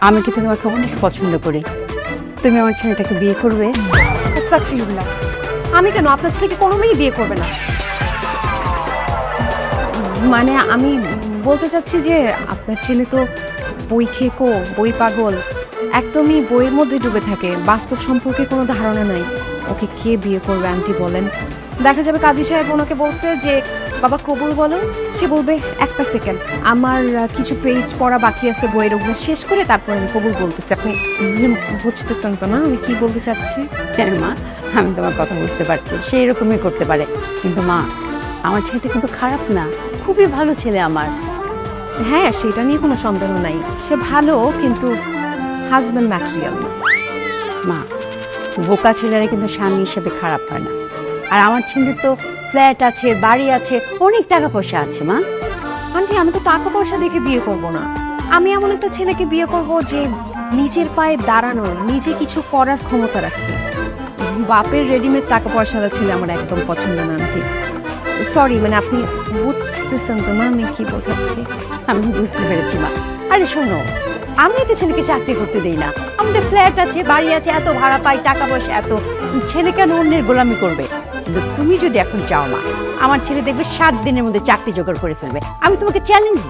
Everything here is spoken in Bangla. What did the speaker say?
আমি কিন্তু তোমাকে অনেক পছন্দ করি? তুমি আমার ছেলেটাকে বিয়ে করবে? আমি কেন? আপনার ছেলেকে কোনো মেয়েই বিয়ে করবে না। মানে আমি বলতে চাচ্ছি যে, আপনার ছেলে তো বই খেকো, বই পাগল। একদমই বইয়ের মধ্যে ডুবে থাকে। বাস্তব সম্পর্কে কোনো ধারণা নাই। ওকে কে বিয়ে করবে, আন্টি বলেন। দেখা যাবে কাজী সাহেব ওনাকে বলছে যে বাবা কবুল বলো। সে বলবে একটা সেকেন্ড আমার কিছু পেজ পড়া বাকি আছে বইয়ের ওগুলো শেষ করে তারপর আমি কবুল বলতেছি। আপনি বুঝতেছেন তো না আমি কি বলতে চাচ্ছি? কেন মা? আমি তোমার কথা বুঝতে পারছি সেই রকমই করতে পারে। কিন্তু মা আমার ছেলেটা কিন্তু খারাপ না খুবই ভালো ছেলে আমার। হ্যাঁ সেটা নিয়ে কোনো সন্দেহ নাই। সে ভালো কিন্তু হাজব্যান্ড ম্যাটেরিয়াল মা বোকা ছেলেরা কিন্তু স্বামী হিসেবে খারাপ হয় না। আর আমার ছেলের তো ফ্ল্যাট আছে, বাড়ি আছে, অনেক টাকা পয়সা আছে, মা। আন্টি, আমি তো টাকা পয়সা দেখে বিয়ে করব না। আমি এমন একটা ছেলেকে বিয়ে করব যে নিজের পায়ে দাঁড়ানোর, নিজে কিছু করার ক্ষমতা রাখে বাপের রেডিমেড টাকা পয়সাটা ছেলে আমার একদম পছন্দ না, আন্টি। সরি মানে আপনি বুঝতেছেন তো না আমি কি বোঝাচ্ছি? আমি বুঝতে পেরেছি, মা। আরে, শোনো, আমি তো ছেলেকে চাকরি করতে দেই না। আমাদের ফ্ল্যাট আছে, বাড়ি আছে, এত ভাড়া পাই, টাকা পয়সা, এত। ছেলে কেন অন্যের গোলামি করবে? কিন্তু তুমি যদি এখন চাও মা, আমার ছেলে দেখবে সাত দিনের মধ্যে চাকরি জোগাড় করে ফেলবে। আমি তোমাকে চ্যালেঞ্জ